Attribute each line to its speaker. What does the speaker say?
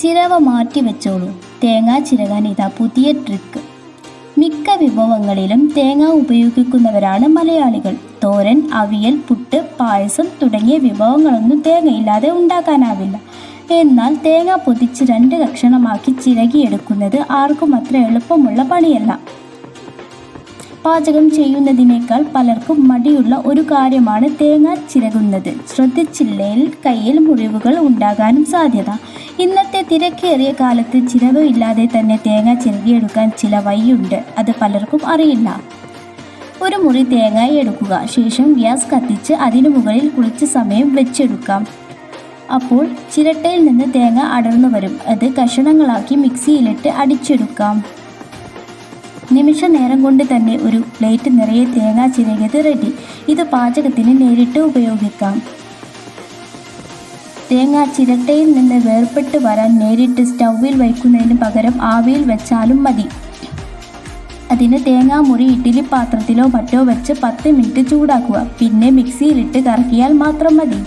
Speaker 1: ചിരവ മാറ്റി വെച്ചോളൂ. തേങ്ങ ചിരകാൻ ഇതാ പുതിയ ട്രിക്ക് മിക്ക വിഭവങ്ങളിലും തേങ്ങ ഉപയോഗിക്കുന്നവരാണ് മലയാളികൾ. തോരൻ അവിയൽ പുട്ട് പായസം തുടങ്ങിയ വിഭവങ്ങളൊന്നും തേങ്ങയില്ലാതെ ഉണ്ടാക്കാനാവില്ല. എന്നാൽ തേങ്ങ പൊതിച്ച് രണ്ട് കഷണമാക്കി ചിരകിയെടുക്കുന്നത് ആർക്കും അത്ര എളുപ്പമുള്ള പണിയല്ല. പാചകം ചെയ്യുന്നതിനേക്കാൾ പലർക്കും മടിയുള്ള ഒരു കാര്യമാണ് തേങ്ങ ചിരകുന്നത്. ശ്രദ്ധിച്ചില്ലെങ്കിൽ കയ്യിൽ മുറിവുകൾ ഉണ്ടാകാനും സാധ്യത. ഇന്നത്തെ തിരക്കേറിയ കാലത്ത് ചിലവില്ലാതെ തന്നെ തേങ്ങ ചിരകിയെടുക്കാൻ ചില വഴിയുണ്ട്. അത് പലർക്കും അറിയില്ല. ഒരു മുറി തേങ്ങ എടുക്കുക. ശേഷം ഗ്യാസ് കത്തിച്ച് അതിനു മുകളിൽ കുറച്ച് സമയം വെച്ചെടുക്കാം. അപ്പോൾ ചിരട്ടയിൽ നിന്ന് തേങ്ങ അടർന്നു വരും. അത് കഷണങ്ങളാക്കി മിക്സിയിലിട്ട് അടിച്ചെടുക്കാം. നിമിഷ നേരം കൊണ്ട് തന്നെ ഒരു പ്ലേറ്റ് നിറയെ തേങ്ങ ചിരകിയത് റെഡി. ഇത് പാചകത്തിന് നേരിട്ട് ഉപയോഗിക്കാം. തേങ്ങ ചിരട്ടയിൽ നിന്ന് വേർപെട്ട് വരാൻ നേരിട്ട് സ്റ്റൗവിൽ വയ്ക്കുന്നതിന് പകരം ആവിയിൽ വെച്ചാലും മതി. അതിന് തേങ്ങാമുറി ഇഡ്ഡലി പാത്രത്തിലോ മറ്റോ വെച്ച് പത്ത് മിനിറ്റ് ചൂടാക്കുക. പിന്നെ മിക്സിയിലിട്ട് കറക്കിയാൽ മാത്രം മതി.